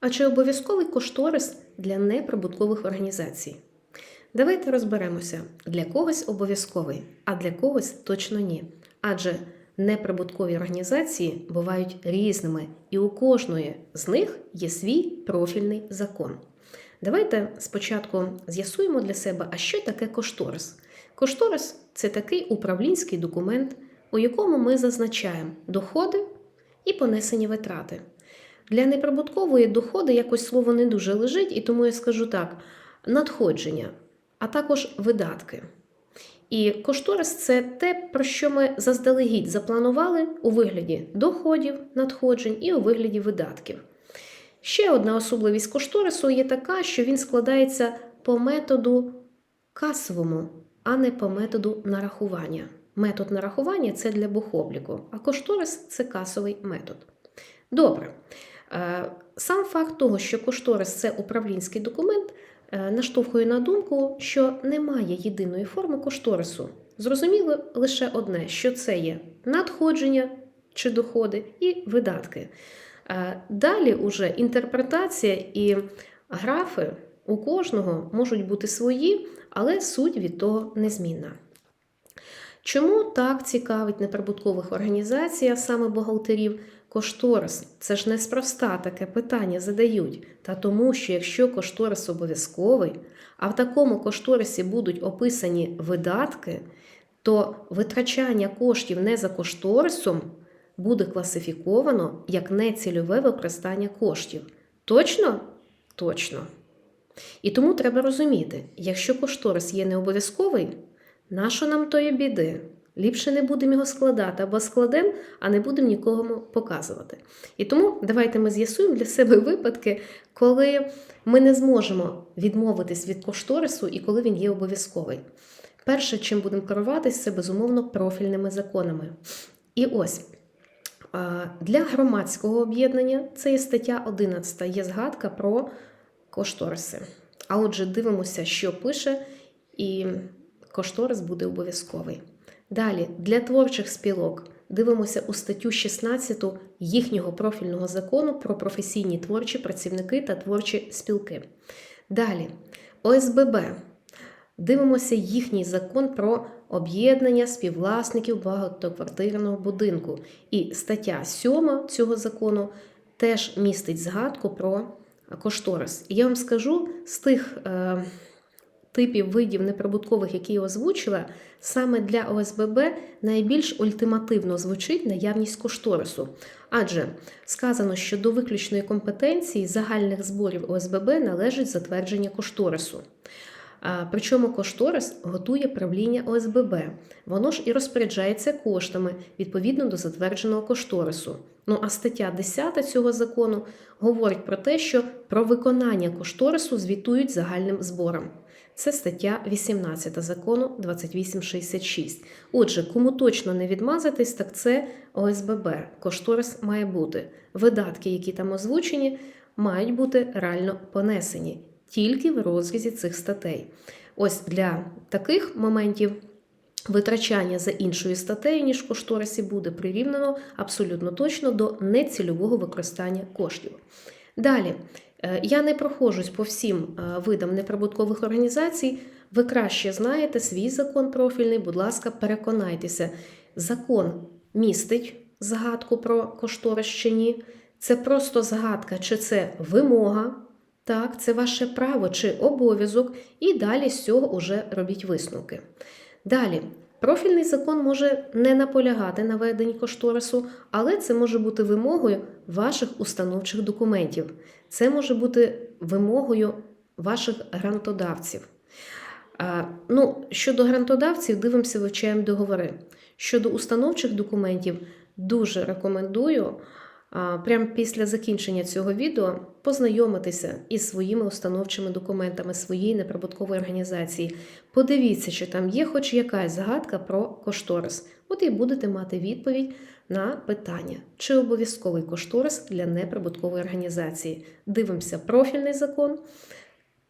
А чи обов'язковий кошторис для неприбуткових організацій? Давайте розберемося, для когось обов'язковий, а для когось точно ні. Адже неприбуткові організації бувають різними, і у кожної з них є свій профільний закон. Давайте спочатку з'ясуємо для себе, а що таке кошторис. Кошторис це такий управлінський документ, у якому ми зазначаємо доходи і понесені витрати. Для неприбуткової доходи якось слово не дуже лежить, і тому я скажу так: надходження, а також видатки. І кошторис це те, про що ми заздалегідь запланували у вигляді доходів, надходжень і у вигляді видатків. Ще одна особливість кошторису є така, що він складається по методу касовому, а не по методу нарахування. Метод нарахування це для бухобліку, а кошторис це касовий метод. Добре. Е, Сам факт того, що кошторис це управлінський документ, е, наштовхує на думку, що немає єдиної форми кошторису. Зрозуміло лише одне, що це є надходження чи доходи і видатки. Е, Далі уже інтерпретація і графи у кожного можуть бути свої, але суть від того незмінна. Чому так цікавить неприбуткових організацій, а саме бухгалтерів, кошторис? Це ж неспроста таке питання задають. Та тому, що якщо кошторис обов'язковий, а в такому кошторисі будуть описані видатки, то витрачання коштів не за кошторисом буде класифіковано як нецільове використання коштів. Точно? Точно. І тому треба розуміти, якщо кошторис є не обов'язковий, нащо нам тої біди? Ліпше не будемо його складати або складемо, а не будемо нікому показувати. І тому давайте ми з'ясуємо для себе випадки, коли ми не зможемо відмовитись від кошторису і коли він є обов'язковий. Перше, чим будемо керуватись, це безумовно профільними законами. І ось для громадського об'єднання це є стаття 11, є згадка про кошториси. А отже, дивимося, що пише, і кошторис буде обов'язковий. Далі, для творчих спілок дивимося у статтю 16 їхнього профільного закону про професійні творчі працівники та творчі спілки. Далі, ОСББ. Дивимося їхній закон про об'єднання співвласників багатоквартирного будинку. І стаття 7 цього закону теж містить згадку про кошторис. І я вам скажу з тих. Е, типів видів неприбуткових, які я озвучила, саме для ОСББ найбільш ультимативно звучить наявність кошторису. Адже сказано, що до виключної компетенції загальних зборів ОСББ належить затвердження кошторису. Причому кошторис готує правління ОСББ. Воно ж і розпоряджається коштами відповідно до затвердженого кошторису. Ну а стаття 10 цього закону говорить про те, що про виконання кошторису звітують загальним збором. Це стаття 18 закону 2866. Отже, кому точно не відмазатись, так це ОСББ. Кошторис має бути. Видатки, які там озвучені, мають бути реально понесені тільки в розрізі цих статей. Ось для таких моментів. Витрачання за іншою статтею, ніж кошторисі, буде прирівнено абсолютно точно до нецільового використання коштів. Далі, Е, я не проходжусь по всім е, видам неприбуткових організацій. Ви краще знаєте свій закон профільний, будь ласка, переконайтеся, закон містить згадку про кошторис чи ні. Це просто згадка, чи це вимога, так, це ваше право чи обов'язок, і далі з цього вже робіть висновки. Далі, Профільний закон може не наполягати на веденні кошторису, але це може бути вимогою ваших установчих документів. Це може бути вимогою ваших грантодавців. Ну, Щодо грантодавців, дивимося, вивчаємо договори. Щодо установчих документів, дуже рекомендую прямо після закінчення цього відео познайомитися із своїми установчими документами своєї неприбуткової організації. Подивіться, чи там є хоч якась згадка про кошторис. От і будете мати відповідь на питання, чи обов'язковий кошторис для неприбуткової організації. Дивимося профільний закон.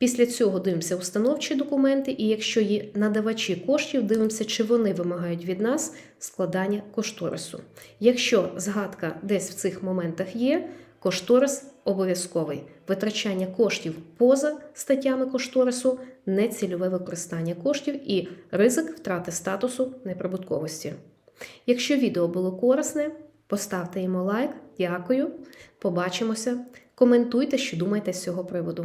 Після цього дивимося установчі документи, і якщо є надавачі коштів, дивимося, чи вони вимагають від нас складання кошторису. Якщо згадка десь в цих моментах є, кошторис обов'язковий витрачання коштів поза статтями кошторису, нецільове використання коштів і ризик втрати статусу неприбутковості. Якщо відео було корисне, поставте йому лайк. Дякую. Побачимося. Коментуйте, що думаєте з цього приводу.